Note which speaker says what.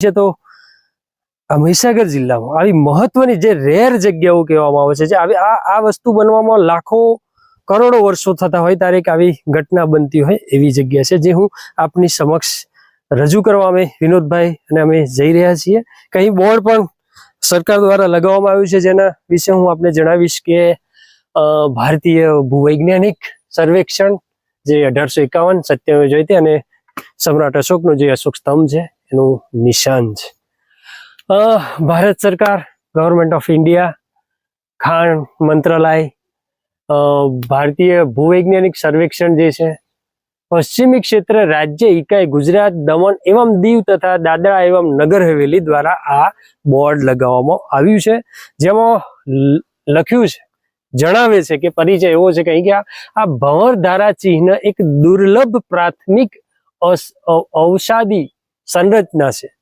Speaker 1: છે તો મહીસાગર જિલ્લામાં આવી મહત્વની જે રેર જગ્યાઓ કહેવામાં આવે છે, જે આવી આ આ વસ્તુ બનવામાં લાખો કરોડો વર્ષો થતા હોય ત્યારે આવી ઘટના બનતી હોય એવી જગ્યા છે, જે હું આપની સમક્ષ રજૂ કરવા અમે વિનોદભાઈ અને અમે જઈ રહ્યા છીએ. કઈ બોર્ડ પણ સરકાર દ્વારા લગાવવામાં આવ્યું છે, જેના વિશે હું આપને જણાવીશ કે ભારતીય ભૂવૈજ્ઞાનિક સર્વેક્ષણ જે અઢારસો એકાવન સત્યાવીસ જોઈતી અને સમ્રાટ અશોકનો જે અશોક સ્તંભ છે એનું નિશાન છે. ભારત સરકાર ગવર્મેન્ટ ઓફ ઇન્ડિયા ખાણ મંત્રાલય ભારતીય ભૂવૈજ્ઞાનિક સર્વેક્ષણ જે છે, પશ્ચિમી ક્ષેત્ર રાજ્ય ઇકાઈ ગુજરાત, દમણ એવમ દીવ તથા દાદરા એવમ નગર હવેલી દ્વારા આ બોર્ડ લગાવવામાં આવ્યું છે. જેમાં લખ્યું છે, જણાવે છે કે પરિચય એવો છે કે અહીંયા આ- આ ભંવર ધારા ચિહ્ન એક દુર્લભ પ્રાથમિક ઔષાદી સંરચના છે.